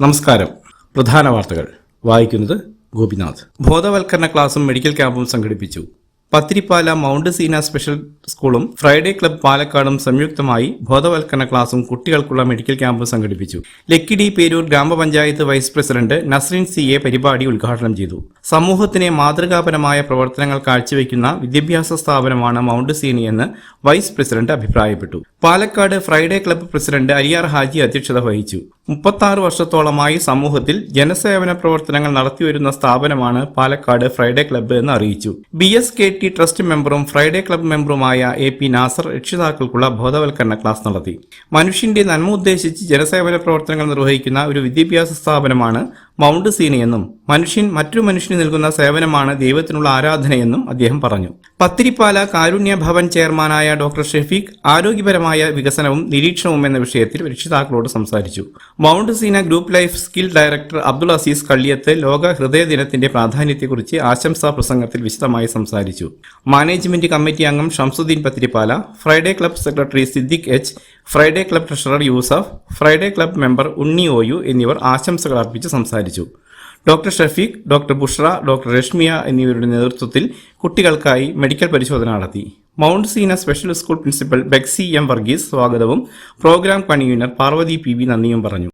നമസ്കാരം. പ്രധാന വാർത്തകൾ. വായിക്കുന്നത് ഗോപിനാഥ്. ബോധവൽക്കരണ ക്ലാസും മെഡിക്കൽ ക്യാമ്പും സംഘടിപ്പിച്ചു പത്തിരിപ്പാല മൗണ്ട് സീന സ്പെഷ്യൽ സ്കൂളും ഫ്രൈഡേ ക്ലബ് പാലക്കാടും സംയുക്തമായി ബോധവൽക്കരണ ക്ലാസും കുട്ടികൾക്കുള്ള മെഡിക്കൽ ക്യാമ്പും സംഘടിപ്പിച്ചു. ലക്കിടി പേരൂർ ഗ്രാമപഞ്ചായത്ത് vice president Nasreen C A പരിപാടി ഉദ്ഘാടനം ചെയ്തു. സമൂഹത്തിനെ മാതൃകാപരമായ പ്രവർത്തനങ്ങൾ കാഴ്ചവെക്കുന്ന വിദ്യാഭ്യാസ സ്ഥാപനമാണ് മൗണ്ട് സീനിയെന്ന് വൈസ് പ്രസിഡന്റ് അഭിപ്രായപ്പെട്ടു. Palakkad Friday Club president Ariyar Haji അധ്യക്ഷത വഹിച്ചു. മുപ്പത്താറ് വർഷത്തോളമായി സമൂഹത്തിൽ ജനസേവന പ്രവർത്തനങ്ങൾ നടത്തിവരുന്ന സ്ഥാപനമാണ് പാലക്കാട് ഫ്രൈഡേ ക്ലബ്ബ് എന്ന് അറിയിച്ചു. B S K T trust മെമ്പറും ഫ്രൈഡേ ക്ലബ്ബ് മെമ്പറുമായ എ പി നാസർ രക്ഷിതാക്കൾക്കുള്ള ബോധവൽക്കരണ ക്ലാസ് നടത്തി. മനുഷ്യന്റെ നന്മ ഉദ്ദേശിച്ച് ജനസേവന പ്രവർത്തനങ്ങൾ നിർവഹിക്കുന്ന ഒരു വിദ്യാഭ്യാസ സ്ഥാപനമാണ് മൗണ്ട് സീനയെന്നും മനുഷ്യൻ മറ്റൊരു മനുഷ്യന് നൽകുന്ന സേവനമാണ് ദൈവത്തിനുള്ള ആരാധനയെന്നും അദ്ദേഹം പറഞ്ഞു. പത്തിരിപ്പാല കാരുണ്യ ഭവൻ ചെയർമാനായ ഡോക്ടർ ഷെഫീഖ് ആരോഗ്യപരമായ വികസനവും നിരീക്ഷണവും എന്ന വിഷയത്തിൽ രക്ഷിതാക്കളോട് സംസാരിച്ചു. Mount Seena group life skill director Abdul Azeez Kalliyath ലോക ഹൃദയ ദിനത്തിന്റെ പ്രാധാന്യത്തെക്കുറിച്ച് ആശംസാ പ്രസംഗത്തിൽ വിശദമായി സംസാരിച്ചു. മാനേജ്മെന്റ് കമ്മിറ്റി അംഗം Shamsuddin Pathirippala Friday Club secretary Siddique H Friday Club treasurer Yusuf Friday Club member Unni O എന്നിവർ ആശംസകൾ അർപ്പിച്ച് സംസാരിച്ചു. Doctor Shafeeq doctor Bushra doctor Rashmiya എന്നിവരുടെ നേതൃത്വത്തിൽ കുട്ടികൾക്കായി മെഡിക്കൽ പരിശോധന നടത്തി. Mount Seena special school principal Bexy M Varghese സ്വാഗതവും programme convener Parvathy P V നന്ദിയും പറഞ്ഞു.